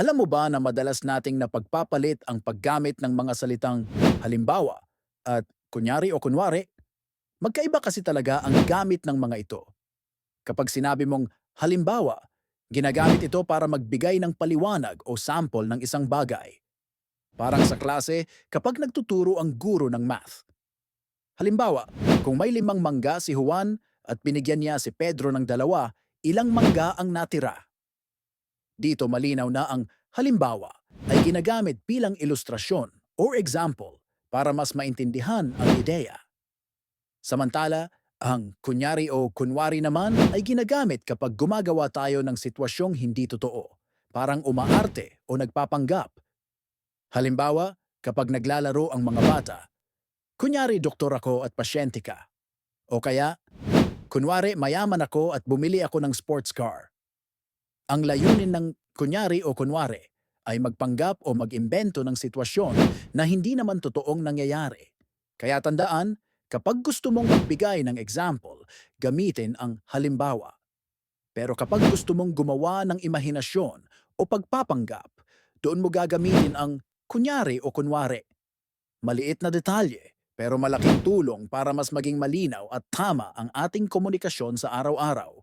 Alam mo ba na madalas nating napagpapalit ang paggamit ng mga salitang halimbawa at kunyari o kunwari? Magkaiba kasi talaga ang gamit ng mga ito. Kapag sinabi mong halimbawa, ginagamit ito para magbigay ng paliwanag o sample ng isang bagay. Parang sa klase kapag nagtuturo ang guro ng math. Halimbawa, kung may limang mangga si Juan at binigyan niya si Pedro ng dalawa, ilang mangga ang natira? Dito malinaw na ang halimbawa ay ginagamit bilang ilustrasyon or example para mas maintindihan ang ideya. Samantala, ang kunyari o kunwari naman ay ginagamit kapag gumagawa tayo ng sitwasyong hindi totoo, parang umaarte o nagpapanggap. Halimbawa, kapag naglalaro ang mga bata, kunyari doktor ako at pasyente ka. O kaya, kunwari mayaman ako at bumili ako ng sports car. Ang layunin ng kunyari o kunwari ay magpanggap o mag-imbento ng sitwasyon na hindi naman totoong nangyayari. Kaya tandaan, kapag gusto mong magbigay ng example, gamitin ang halimbawa. Pero kapag gusto mong gumawa ng imahinasyon o pagpapanggap, doon mo gagamitin ang kunyari o kunwari. Maliit na detalye, pero malaking tulong para mas maging malinaw at tama ang ating komunikasyon sa araw-araw.